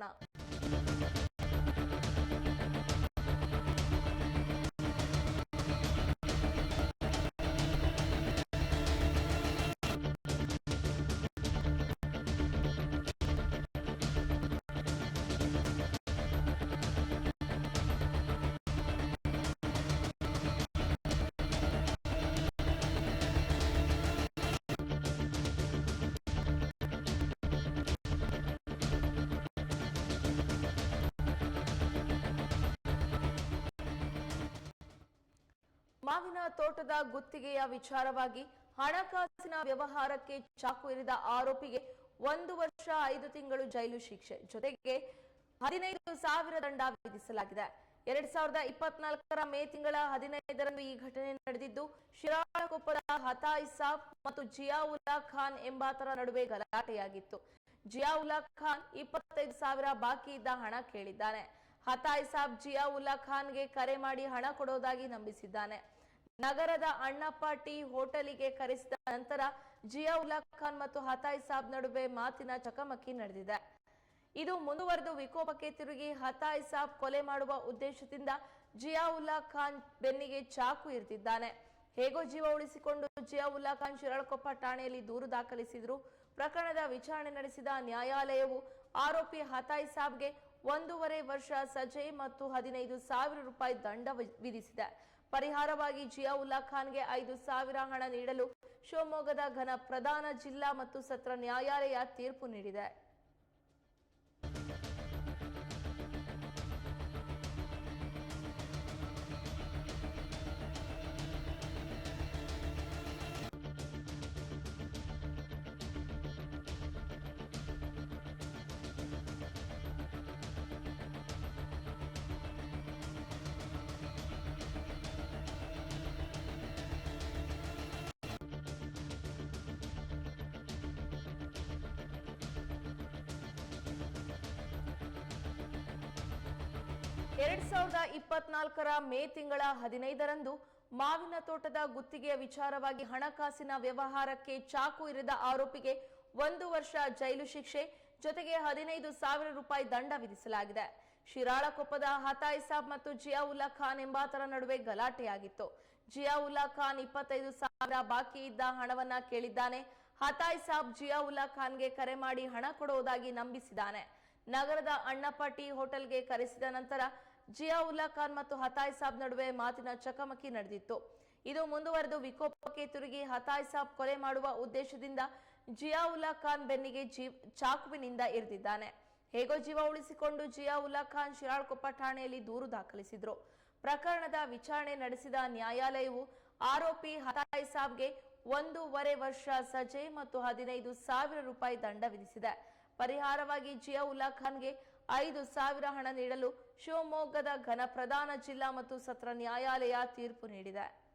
呢. ಮಾವಿನ ತೋಟದ ಗುತ್ತಿಗೆಯ ವಿಚಾರವಾಗಿ ಹಣಕಾಸಿನ ವ್ಯವಹಾರಕ್ಕೆ ಚಾಕು ಇರಿದ ಆರೋಪಿಗೆ ಒಂದು ವರ್ಷ ಐದು ತಿಂಗಳು ಜೈಲು ಶಿಕ್ಷೆ ಜೊತೆಗೆ ಹದಿನೈದು ಸಾವಿರ ದಂಡ ವಿಧಿಸಲಾಗಿದೆ. ಎರಡ್ ಸಾವಿರದ ಇಪ್ಪತ್ನಾಲ್ಕರ ಮೇ ತಿಂಗಳ ಹದಿನೈದರಂದು ಈ ಘಟನೆ ನಡೆದಿದ್ದು, ಶಿರಾಳಕೊಪ್ಪದ ಹತಾ ಇಸಾಫ್ ಮತ್ತು ಜಿಯಾವುಲ್ಲಾ ಖಾನ್ ಎಂಬಾತರ ನಡುವೆ ಗಲಾಟೆಯಾಗಿತ್ತು. ಜಿಯಾವುಲ್ಲಾ ಖಾನ್ ಇಪ್ಪತ್ತೈದು ಸಾವಿರ ಬಾಕಿ ಇದ್ದ ಹಣ ಕೇಳಿದ್ದಾನೆ. ಹತಾಯ್ ಜಿಯಾ ಜಿಯಾವುಲ್ಲಾ ಖಾನ್ಗೆ ಕರೆ ಮಾಡಿ ಹಣ ಕೊಡೋದಾಗಿ ನಂಬಿಸಿದ್ದಾನೆ. ನಗರದ ಅಣ್ಣಪ್ಪ ಟೀ ಹೋಟೆಲಿಗೆ ಕರೆಸಿದ ನಂತರ ಜಿಯಾವುಲ್ಲಾ ಖಾನ್ ಮತ್ತು ಹತಾಯ್ ಸಾಬ್ ನಡುವೆ ಮಾತಿನ ಚಕಮಕಿ ನಡೆದಿದೆ. ಇದು ಮುಂದುವರೆದು ವಿಕೋಪಕ್ಕೆ ತಿರುಗಿ ಹತಾಯ್ ಸಾಬ್ ಕೊಲೆ ಮಾಡುವ ಉದ್ದೇಶದಿಂದ ಜಿಯಾವುಲ್ಲಾ ಖಾನ್ ಬೆನ್ನಿಗೆ ಚಾಕು ಇರಿದಿದ್ದಾನೆ. ಹೇಗೋ ಜೀವ ಉಳಿಸಿಕೊಂಡು ಜಿಯಾವುಲ್ಲಾ ಖಾನ್ ಶಿರಾಳಕೊಪ್ಪ ಠಾಣೆಯಲ್ಲಿ ದೂರು ದಾಖಲಿಸಿದ್ರು. ಪ್ರಕರಣದ ವಿಚಾರಣೆ ನಡೆಸಿದ ನ್ಯಾಯಾಲಯವು ಆರೋಪಿ ಹತಾಯ್ ಸಾಬ್ಗೆ ಒಂದೂವರೆ ವರ್ಷ ಸಜೆ ಮತ್ತು ಹದಿನೈದು ಸಾವಿರ ರೂಪಾಯಿ ದಂಡ ವಿಧಿಸಿದೆ. ಪರಿಹಾರವಾಗಿ ಜಿಯಾವುಲ್ಲಾ ಖಾನ್ಗೆ ಐದು ಸಾವಿರ ಹಣ ನೀಡಲು ಶಿವಮೊಗ್ಗದ ಘನ ಪ್ರಧಾನ ಜಿಲ್ಲಾ ಮತ್ತು ಸತ್ರ ನ್ಯಾಯಾಲಯ ತೀರ್ಪು ನೀಡಿದೆ. ಎರಡ್ ಸಾವಿರದ ಇಪ್ಪತ್ನಾಲ್ಕರ ಮೇ ತಿಂಗಳ ಹದಿನೈದರಂದು ಮಾವಿನ ತೋಟದ ಗುತ್ತಿಗೆಯ ವಿಚಾರವಾಗಿ ಹಣಕಾಸಿನ ವ್ಯವಹಾರಕ್ಕೆ ಚಾಕು ಇರಿದ ಆರೋಪಿಗೆ ಒಂದು ವರ್ಷ ಜೈಲು ಶಿಕ್ಷೆ, ಜೊತೆಗೆ ಹದಿನೈದು ಸಾವಿರ ರೂಪಾಯಿ ದಂಡ ವಿಧಿಸಲಾಗಿದೆ. ಶಿರಾಳಕೊಪ್ಪದ ಹತಾಯ್ ಸಾಬ್ ಮತ್ತು ಜಿಯಾವುಲ್ಲಾ ಖಾನ್ ಎಂಬಾತರ ನಡುವೆ ಗಲಾಟೆಯಾಗಿತ್ತು. ಜಿಯಾವುಲ್ಲಾ ಖಾನ್ ಇಪ್ಪತ್ತೈದು ಸಾವಿರ ಬಾಕಿ ಇದ್ದ ಹಣವನ್ನ ಕೇಳಿದ್ದಾನೆ. ಹತಾಯ್ ಸಾಬ್ ಜಿಯಾವುಲ್ಲಾ ಖಾನ್ಗೆ ಕರೆ ಮಾಡಿ ಹಣ ಕೊಡುವುದಾಗಿ ನಂಬಿಸಿದ್ದಾನೆ. ನಗರದ ಅಣ್ಣಪಟ್ಟಿ ಹೋಟೆಲ್ಗೆ ಕರೆಸಿದ ನಂತರ ಜಿಯಾವುಲ್ಲಾ ಖಾನ್ ಮತ್ತು ಹತಾಯ್ ಸಾಬ್ ನಡುವೆ ಮಾತಿನ ಚಕಮಕಿ ನಡೆದಿತ್ತು. ಇದು ಮುಂದುವರೆದು ವಿಕೋಪಕ್ಕೆ ತಿರುಗಿ ಹತಾಯ್ ಸಾಬ್ ಕೊಲೆ ಮಾಡುವ ಉದ್ದೇಶದಿಂದ ಜಿಯಾವುಲ್ಲಾ ಖಾನ್ ಬೆನ್ನಿಗೆ ಚಾಕುವಿನಿಂದ ಇರಿದಿದ್ದಾನೆ. ಹೇಗೋ ಜೀವ ಉಳಿಸಿಕೊಂಡು ಜಿಯಾವುಲ್ಲಾ ಖಾನ್ ಶಿರಾಳ್ಕೊಪ್ಪ ಠಾಣೆಯಲ್ಲಿ ದೂರು ದಾಖಲಿಸಿದ್ರು. ಪ್ರಕರಣದ ವಿಚಾರಣೆ ನಡೆಸಿದ ನ್ಯಾಯಾಲಯವು ಆರೋಪಿ ಹತಾಯ್ ಸಾಬ್ಗೆ ಒಂದೂವರೆ ವರ್ಷ ಸಜೆ ಮತ್ತು ಹದಿನೈದು ಸಾವಿರ ರೂಪಾಯಿ ದಂಡ ವಿಧಿಸಿದೆ. ಪರಿಹಾರವಾಗಿ ಜಿಯಾವುಲ್ಲಾ ಖಾನ್ಗೆ ಐದು ಸಾವಿರ ಹಣ ನೀಡಲು ಶಿವಮೊಗ್ಗದ ಘನ ಪ್ರಧಾನ ಜಿಲ್ಲಾ ಮತ್ತು ಸತ್ರ ನ್ಯಾಯಾಲಯ ತೀರ್ಪು ನೀಡಿದೆ.